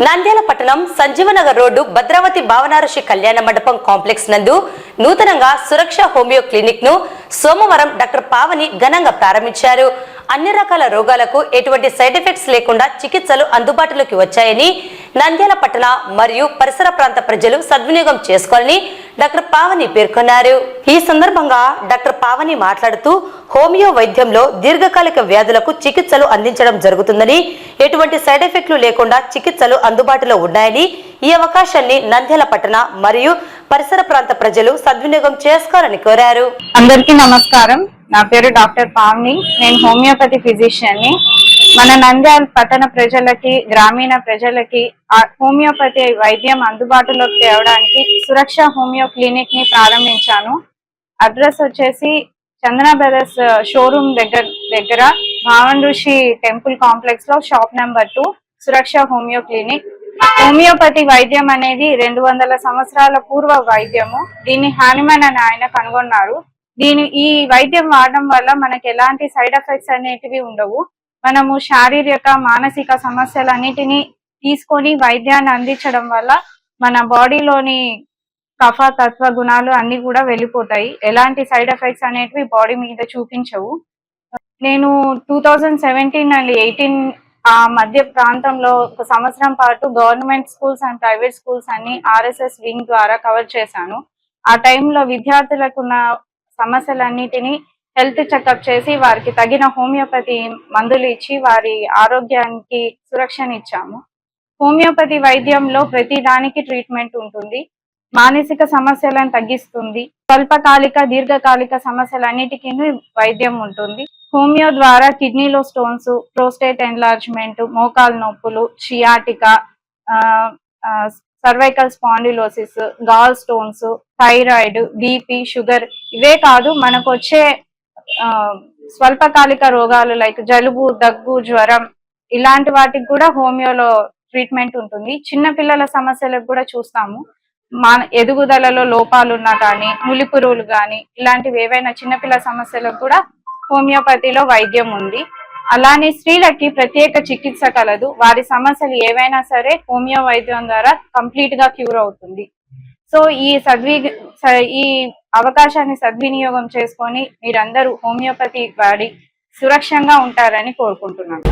నంద్యాల పట్టణం సంజీవనగర్ రోడ్డు భద్రావతి భావనారుషి కళ్యాణ మండపం కాంప్లెక్స్ నందు నూతనంగా సురక్ష హోమియో క్లినిక్ను సోమవారం డాక్టర్ పావని ఘనంగా ప్రారంభించారు. అన్ని రకాల రోగాలకు ఎటువంటి సైడ్ ఎఫెక్ట్స్ లేకుండా చికిత్సలు అందుబాటులోకి వచ్చాయని నంద్యాల పట్టణ మరియు పరిసర ప్రాంత ప్రజలు సద్వినియోగం చేసుకోవాలని డాక్టర్ పావని పేర్కొన్నారు. ఈ సందర్భంగా డాక్టర్ పావని మాట్లాడుతూ హోమియో వైద్యంలో దీర్ఘకాలిక వ్యాధులకు చికిత్సలు అందించడం జరుగుతుందని ఎటువంటి సైడ్ ఎఫెక్ట్లు లేకుండా చికిత్సలు అందుబాటులో ఉన్నాయని ఈ అవకాశాన్ని నంద్యాల పట్టణ మరియు పరిసర ప్రాంత ప్రజలు సద్వినియోగం చేసుకోవాలని కోరారు. అందరికీ నమస్కారం. నా పేరు డాక్టర్ పావని. నేను హోమియోపతి ఫిజిషియన్ని మన నంద్యాల పట్టణ ప్రజలకి గ్రామీణ ప్రజలకి హోమియోపతి వైద్యం అందుబాటులోకి తేవడానికి సురక్ష హోమియో క్లినిక్ని ప్రారంభించాను. అడ్రస్ వచ్చేసి చందన బ్రదర్స్ షోరూమ్ దగ్గర దగ్గర భావన్ ఋషి టెంపుల్ కాంప్లెక్స్లో shop number two Suraksha homeo clinic. Homeopathy వైద్యం అనేది రెండు వందల సంవత్సరాల పూర్వ వైద్యము. దీన్ని హానిమన్ అని ఆయన కనుగొన్నారు. దీని ఈ వైద్యం వాడడం వల్ల మనకి ఎలాంటి సైడ్ ఎఫెక్ట్స్ అనేటివి ఉండవు. మనము శారీరక మానసిక సమస్యలన్నిటినీ తీసుకొని వైద్యాన్ని అందించడం వల్ల మన బాడీలోని కఫ తత్వ గుణాలు అన్ని కూడా వెళ్ళిపోతాయి. ఎలాంటి సైడ్ ఎఫెక్ట్స్ అనేటివి బాడీ మీద చూపించవు. నేను two thousand seventeen and eighteen ఆ మధ్య ప్రాంతంలో ఒక సంవత్సరం పాటు government schools and private schools అన్ని ఆర్ఎస్ఎస్ వింగ్ ద్వారా కవర్ చేశాను. ఆ టైంలో విద్యార్థులకు ఉన్న సమస్యలన్నిటినీ హెల్త్ చెకప్ చేసి వారికి తగిన హోమియోపతి మందులు ఇచ్చి వారి ఆరోగ్యానికి సురక్షనిచ్చాము హోమియోపతి వైద్యంలో ప్రతి దానికి ట్రీట్మెంట్ ఉంటుంది. మానసిక సమస్యలను తగ్గిస్తుంది. స్వల్పకాలిక దీర్ఘకాలిక సమస్యలన్నిటికీ వైద్యం ఉంటుంది. హోమియో ద్వారా కిడ్నీలో స్టోన్స్ ప్రోస్టేట్ ఎన్లార్జ్మెంట్ మోకాలు నొప్పులు sciatica cervical spondylosis gall stones thyroid BP sugar ఇవే కాదు మనకు వచ్చే ఆ, స్వల్పకాలిక రోగాలు లైక్ జలుబు దగ్గు జ్వరం ఇలాంటి వాటికి కూడా హోమియోలో ట్రీట్మెంట్ ఉంటుంది. చిన్న పిల్లల సమస్యలకు కూడా చూస్తాము. మన ఎదుగుదలలో లోపాలు ఉన్నా కానీ ములిపురువులు కానీ ఇలాంటివి ఏవైనా చిన్నపిల్ల సమస్యలకు కూడా హోమియోపతిలో వైద్యం ఉంది. అలానే స్త్రీలకి ప్రత్యేక చికిత్స కలదు. వారి సమస్యలు ఏవైనా సరే హోమియో వైద్యం ద్వారా కంప్లీట్గా క్యూర్ అవుతుంది. సో ఈ సద్వి స- ఈ అవకాశాన్ని సద్వినియోగం చేసుకొని మీరందరూ హోమియోపతి వాడి సురక్షంగా ఉంటారని కోరుకుంటున్నాను.